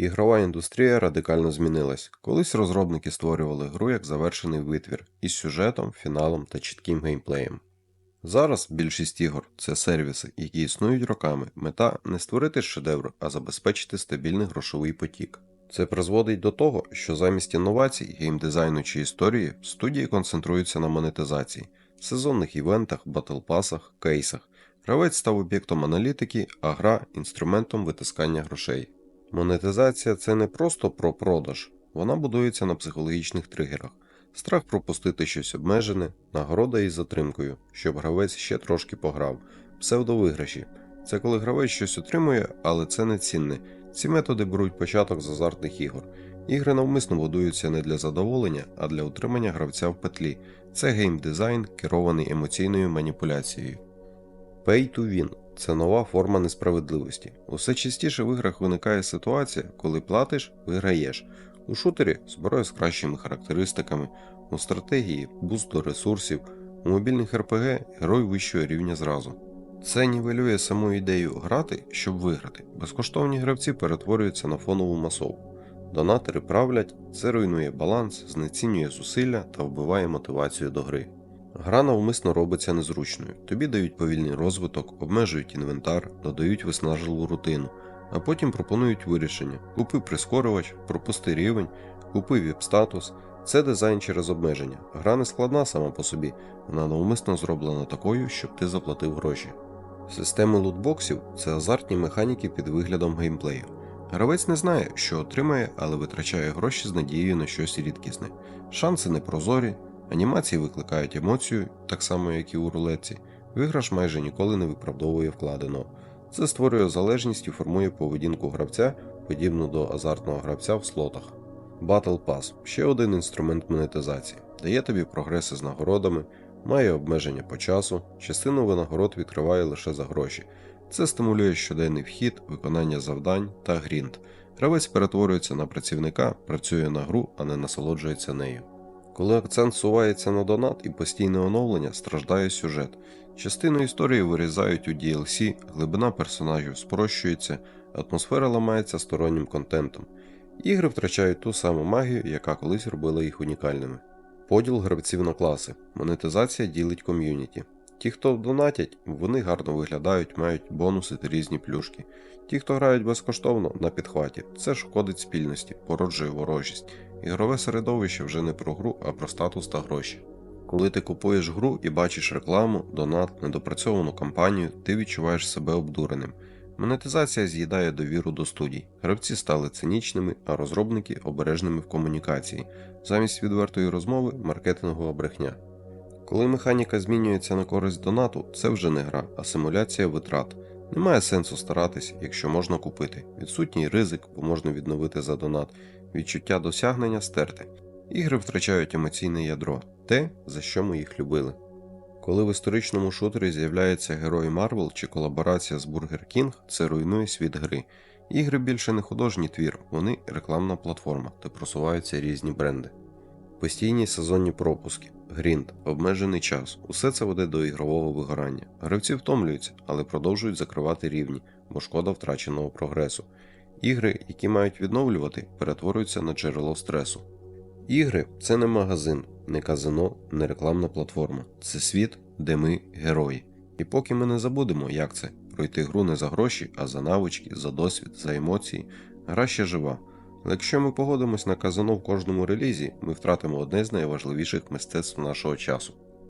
Ігрова індустрія радикально змінилась. Колись розробники створювали гру як завершений витвір із сюжетом, фіналом та чітким геймплеєм. Зараз більшість ігор це сервіси, які існують роками. Мета не створити шедевр, а забезпечити стабільний грошовий потік. Це призводить до того, що замість інновацій, геймдизайну чи історії студії концентруються на монетизації, сезонних івентах, батлпасах, кейсах. Гравець став об'єктом аналітики, а гра інструментом витискання грошей. Монетизація це не просто про продаж, вона будується на психологічних тригерах. Страх пропустити щось обмежене, нагорода із затримкою, щоб гравець ще трошки пограв, псевдовиграші. Це коли гравець щось отримує, але це не цінне. Ці методи беруть початок з азартних ігор. Ігри навмисно будуються не для задоволення, а для утримання гравця в петлі. Це геймдизайн, керований емоційною маніпуляцією. Pay to win – це нова форма несправедливості. Усе частіше в іграх виникає ситуація, коли платиш, виграєш. У шутері зброя з кращими характеристиками, у стратегії буст до ресурсів, у мобільних РПГ герой вищого рівня зразу. Це нівелює саму ідею грати, щоб виграти. Безкоштовні гравці перетворюються на фонову масовку. Донатори правлять, це руйнує баланс, знецінює зусилля та вбиває мотивацію до гри. Гра навмисно робиться незручною. Тобі дають повільний розвиток, обмежують інвентар, додають виснажливу рутину, а потім пропонують вирішення: купи прискорювач, пропусти рівень, купи віп-статус. Це дизайн через обмеження. Гра не складна сама по собі, вона навмисно зроблена такою, щоб ти заплатив гроші. Системи лутбоксів це азартні механіки під виглядом геймплею. Гравець не знає, що отримає, але витрачає гроші з надією на щось рідкісне. Шанси непрозорі, анімації викликають емоцію, так само як і у рулетці. Виграш майже ніколи не виправдовує вкладеного. Це створює залежність і формує поведінку гравця, подібну до азартного гравця в слотах. Battle Pass ще один інструмент монетизації, дає тобі прогреси з нагородами, має обмеження по часу, частину винагород відкриває лише за гроші. Це стимулює щоденний вхід, виконання завдань та грінд. Гравець перетворюється на працівника, працює на гру, а не насолоджується нею. Коли акцент сувається на донат і постійне оновлення, страждає сюжет. Частину історії вирізають у DLC, глибина персонажів спрощується, атмосфера ламається стороннім контентом. Ігри втрачають ту саму магію, яка колись робила їх унікальними. Поділ гравців на класи. Монетизація ділить ком'юніті. Ті, хто донатять, вони гарно виглядають, мають бонуси та різні плюшки. Ті, хто грають безкоштовно, на підхваті. Це шкодить спільності, породжує ворожість. Ігрове середовище вже не про гру, а про статус та гроші. Коли ти купуєш гру і бачиш рекламу, донат, недопрацьовану кампанію, ти відчуваєш себе обдуреним. Монетизація з'їдає довіру до студій. Гравці стали цинічними, а розробники обережними в комунікації. Замість відвертої розмови маркетингова брехня. Коли механіка змінюється на користь донату, це вже не гра, а симуляція витрат. Немає сенсу старатись, якщо можна купити. Відсутній ризик, бо можна відновити за донат, відчуття досягнення стерти. Ігри втрачають емоційне ядро, те, за що ми їх любили. Коли в історичному шутері з'являється герой Марвел чи колаборація з Burger King, це руйнує світ гри. Ігри більше не художній твір, вони рекламна платформа, де просуваються різні бренди. Постійні сезонні пропуски, грінд, обмежений час усе це веде до ігрового вигорання. Гравці втомлюються, але продовжують закривати рівні, бо шкода втраченого прогресу. Ігри, які мають відновлювати, перетворюються на джерело стресу. Ігри це не магазин, не казино, не рекламна платформа. Це світ, де ми герої. І поки ми не забудемо, як це пройти гру не за гроші, а за навички, за досвід, за емоції, гра ще жива. Якщо ми погодимось на казано в кожному релізі, ми втратимо одне з найважливіших мистецтв нашого часу.